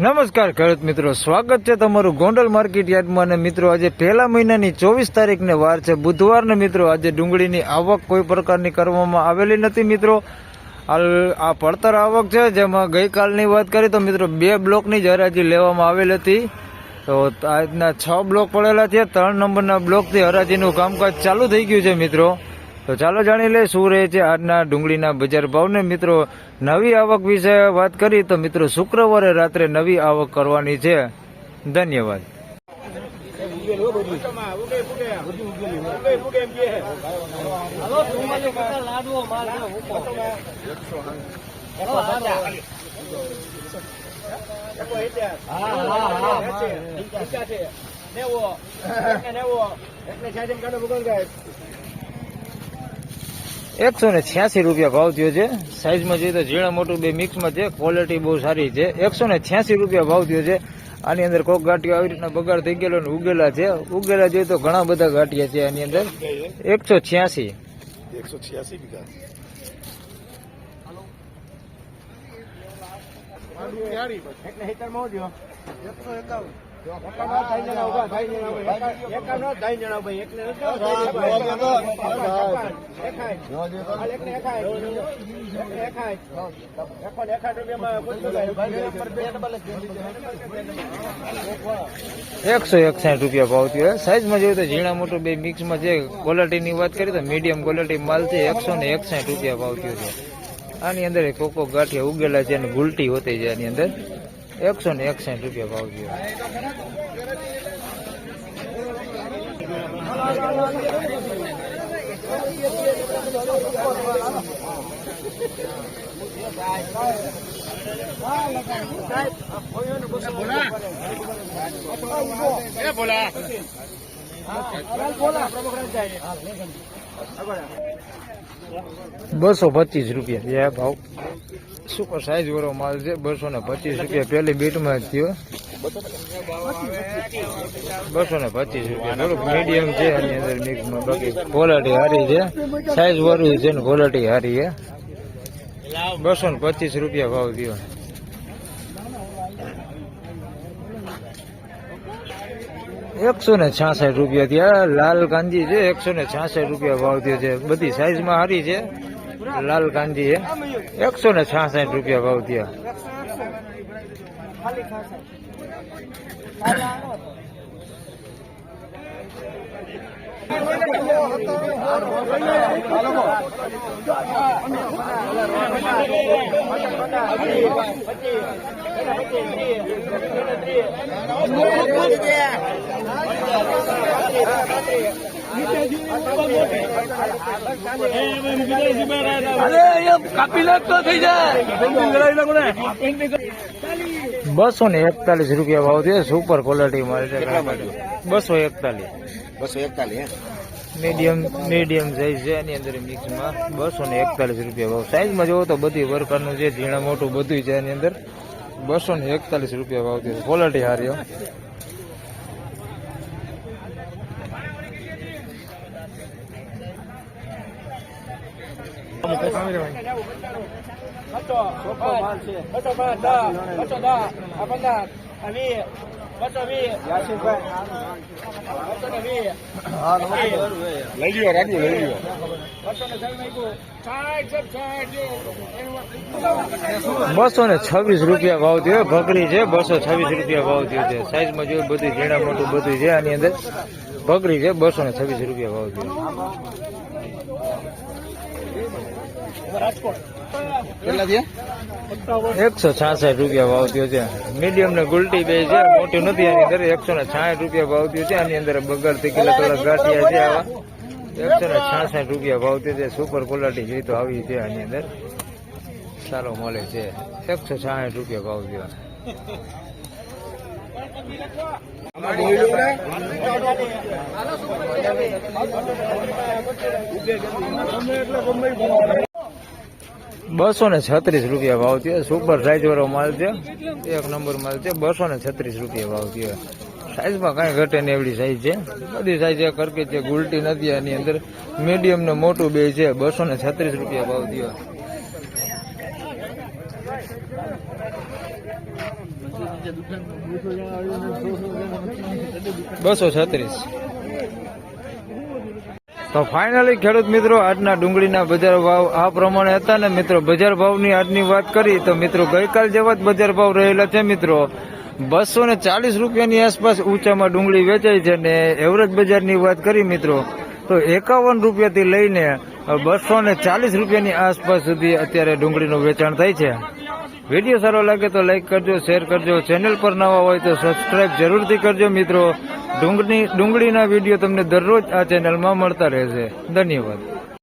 નમસ્કાર ખેડૂત મિત્રો, સ્વાગત છે તમારું ગોંડલ માર્કેટ યાર્ડમાં અને મિત્રો, આજે પહેલા મહિનાની ચોવીસ તારીખને વાર છે. બુધવારને મિત્રો, આજે ડુંગળીની આવક કોઈ પ્રકારની કરવામાં આવેલી નથી મિત્રો. આ પડતર આવક છે, જેમાં ગઈકાલની વાત કરીએ તો મિત્રો, બે બ્લોકની જ હરાજી લેવામાં આવેલ હતી. તો આજના છ બ્લોક પડેલા છે. ત્રણ નંબરના બ્લોકથી હરાજીનું કામકાજ ચાલુ થઈ ગયું છે મિત્રો. તો ચાલો જાણી લે શું રહે છે આજના ડુંગળીના બજાર ભાવને. મિત્રો નવી આવક વિશે વાત કરી તો મિત્રો શુક્રવારે રાત્રે નવી આવક કરવાની છે. ધન્યવાદ. એકસો ને છ્યાસી રૂપિયા ભાવ થયો છે. સાઈઝમાં જોઈએ તો ઝીણા મોટું બે મિક્સમાં છે. ક્વોલિટી બહુ સારી છે. એકસો ને છ્યાસી રૂપિયા ભાવ થયો છે. આની અંદર કોક ગાંઠિયો આવી રીતના બગાડ થઈ ગયેલો ને ઉગેલા છે. ઉગેલા જોઈએ તો ઘણા બધા ગાંઠિયા છે આની અંદર. એકસો છ્યાસી. એકસો છ્યાસી વીઘા. એકસો એકસાઠ રૂપિયા ભાવ થયો. સાઈઝમાં જોયું તો ઝીણા મોટું બે મિક્સમાં જે ક્વોલિટીની વાત કરીએ તો મીડિયમ ક્વોલિટી માલ છે, એકસો ને એકસાઠ રૂપિયા ભાવ થયો છે. આની અંદર કોકો ગાંઠિયા ઉગેલા છે અને ગુલટી હોતી છે આની અંદર. એકસો ને એકસાઠ રૂપિયા ભાવ ગયો બસો પચીસ રૂપિયા છે ભાવ. સુપર સાઈઝ વાળો માલ છે, બસો ને પચીસ રૂપિયા. પેલી બીટમાં જ થયો. બસો ને પચીસ રૂપિયા. થોડુંક મીડિયમ છે, આની અંદર મિક્સમાં બાકી ક્વોલિટી સારી છે. સાઈઝ વાળું છે ને ક્વોલિટી સારી છે. બસો ને પચીસ રૂપિયા ભાવ થયો. એકસો ને છાસઠ રૂપિયા થયા. લાલ કાંજી છે, એકસો ને છાસઠ રૂપિયા ભાવ થયો છે. બધી સાઈઝમાં સારી છે. લાલ કાંજી છે એકસો ને છાસઠ રૂપિયા ભાવ થયા. બસો ને એકતાલીસ રૂપિયા ભાવ છે સુપર ક્વોલિટી માલ છે બસો એકતાલીસ. બસો એકતાલીસ મીડિયમ મીડિયમ સાઈઝ છે એની અંદર મિક્સમાં બસો ને એકતાલીસ રૂપિયા ભાવ. સાઈઝમાં જોવો તો બધી પ્રકારનું છે ઝીણા મોટું બધું છે એની અંદર બસો ને એકતાલીસ રૂપિયા ભાવ છે. ક્વોલિટી સારી હો. લઈ લ્યો રાજુ લઈ લ્યો બસો ને છવ્વીસ રૂપિયા ભાવ થયો. ભકરી છે બસો છવ્વીસ રૂપિયા ભાવ થયો છે. સાઈઝમાં જોયું બધું ઝીણા મોટું બધું છે આની અંદર. ભકરી છે બસો ને છવ્વીસ રૂપિયા ભાવ થયા. એકસો છાસઠ રૂપિયા ભાવ થયો છે. મીડિયમ ને ગુલટી બે છે, મોટી નથી એની અંદર એકસો ને છાસઠ રૂપિયા ભાવ થયો છે. આની અંદર બગડતી કિલો થોડા ગાંઠિયા છે આવા. એકસો ને છાસઠ રૂપિયા ભાવ થયો છે. સુપર ક્વોલિટી જોઈ તો આવી છે આની અંદર. સારો મળે છે. એકસો છાસઠ રૂપિયા ભાવ થયો. બસો ને છત્રીસ રૂપિયા ભાવ થયો. સુપર સાઈઝ વાળો માલ છે એક નંબર માલ છે બસો ને છત્રીસ રૂપિયા ભાવ થયો. સાઇઝમાં કાંઈ ઘટે ને એવડી સાઈઝ છે. બધી સાઈઝ એક કરકે છે, ગુલટી નથી આની અંદર. મીડિયમ ને મોટું બે છે. બસો ને છત્રીસ રૂપિયા ભાવ થયો. બસો છત્રીસ. તો ફાઇનલી ખેડૂત મિત્રો, આજના ડુંગળીના બજાર ભાવ આ પ્રમાણે હતા ને મિત્રો, બજાર ભાવની આજની વાત કરી તો મિત્રો, ગઈકાલ જેવા જ બજાર ભાવ રહેલા છે મિત્રો. બસો ને ચાલીસ રૂપિયાની આસપાસ ઊંચામાં ડુંગળી વેચાય છે ને એવરેજ બજારની વાત કરી મિત્રો. તો એકાવન રૂપિયાથી લઈને બસો ને ચાલીસ રૂપિયાની આસપાસ સુધી અત્યારે ડુંગળીનું વેચાણ થાય છે. વીડિયો સારો લાગે તો લાઈક કરજો શેર કરજો. ચેનલ પર નવા હોય તો સબસ્ક્રાઇબ જરૂરથી કરજો મિત્રો. ડુંગળી ડુંગળીના વીડિયો તમને દરરોજ આ ચેનલમાં મળતા રહેશે. ધન્યવાદ.